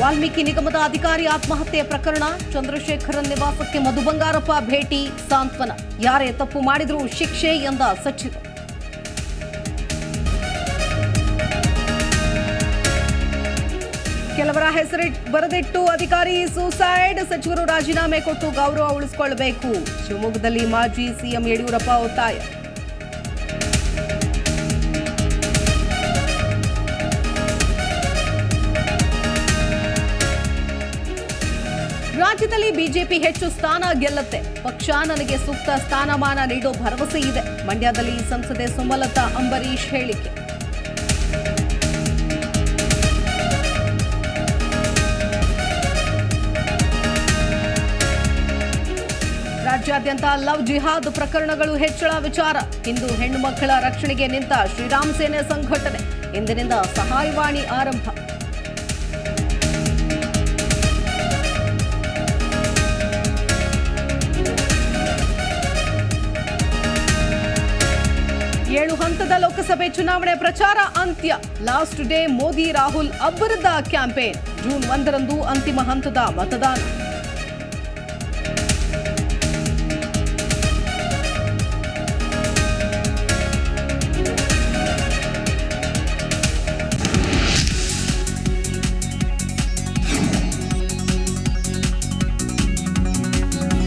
ವಾಲ್ಮೀಕಿ ನಿಗಮದ ಅಧಿಕಾರಿ ಆತ್ಮಹತ್ಯೆ ಪ್ರಕರಣ, ಚಂದ್ರಶೇಖರನ್ ನಿವಾಸಕ್ಕೆ ಮಧು ಬಂಗಾರಪ್ಪ ಭೇಟಿ, ಸಾಂತ್ವನ. ಯಾರೇ ತಪ್ಪು ಮಾಡಿದರೂ ಶಿಕ್ಷೆ ಎಂದ ಸಚಿವ. ಕೆಲವರ ಹೆಸರಿಟ್ ಬರೆದಿಟ್ಟು ಅಧಿಕಾರಿ ಸೂಸೈಡ್, ಸಚಿವರು ರಾಜೀನಾಮೆ ಕೊಟ್ಟು ಗೌರವ ಉಳಿಸಿಕೊಳ್ಳಬೇಕು ಶಿವಮೊಗ್ಗದಲ್ಲಿ ಮಾಜಿ ಸಿಎಂ ಯಡಿಯೂರಪ್ಪ ಒತ್ತಾಯ. ರಾಜ್ಯದಲ್ಲಿ ಬಿಜೆಪಿ ಹೆಚ್ಚು ಸ್ಥಾನ ಗೆಲ್ಲುತ್ತೆ. ಪಕ್ಷ ನನಗೆ ಸೂಕ್ತ ಸ್ಥಾನಮಾನ ನೀಡೋ ಭರವಸೆ ಇದೆ. ಮಂಡ್ಯದಲ್ಲಿ ಸಂಸದೆ ಸುಮಲತಾ ಅಂಬರೀಶ್ ಹೇಳಿಕೆ. ರಾಜ್ಯಾದ್ಯಂತ ಲವ್ ಜಿಹಾದ್ ಪ್ರಕರಣಗಳು ಹೆಚ್ಚಳ ವಿಚಾರ. ಇಂದು ಹೆಣ್ಣು ಮಕ್ಕಳ ರಕ್ಷಣೆಗೆ ನಿಂತ ಶ್ರೀರಾಮ್ ಸೇನೆ ಸಂಘಟನೆ. ಇಂದಿನಿಂದ ಸಹಾಯವಾಣಿ ಆರಂಭ. ಏಳು ಹಂತದ ಲೋಕಸಭೆ ಚುನಾವಣೆ ಪ್ರಚಾರ ಅಂತ್ಯ. ಲಾಸ್ಟ್ ಡೇ ಮೋದಿ ರಾಹುಲ್ ಅಬ್ಬರದ ಕ್ಯಾಂಪೇನ್. ಜೂನ್ ಒಂದರಂದು ಅಂತಿಮ ಹಂತದ ಮತದಾನ.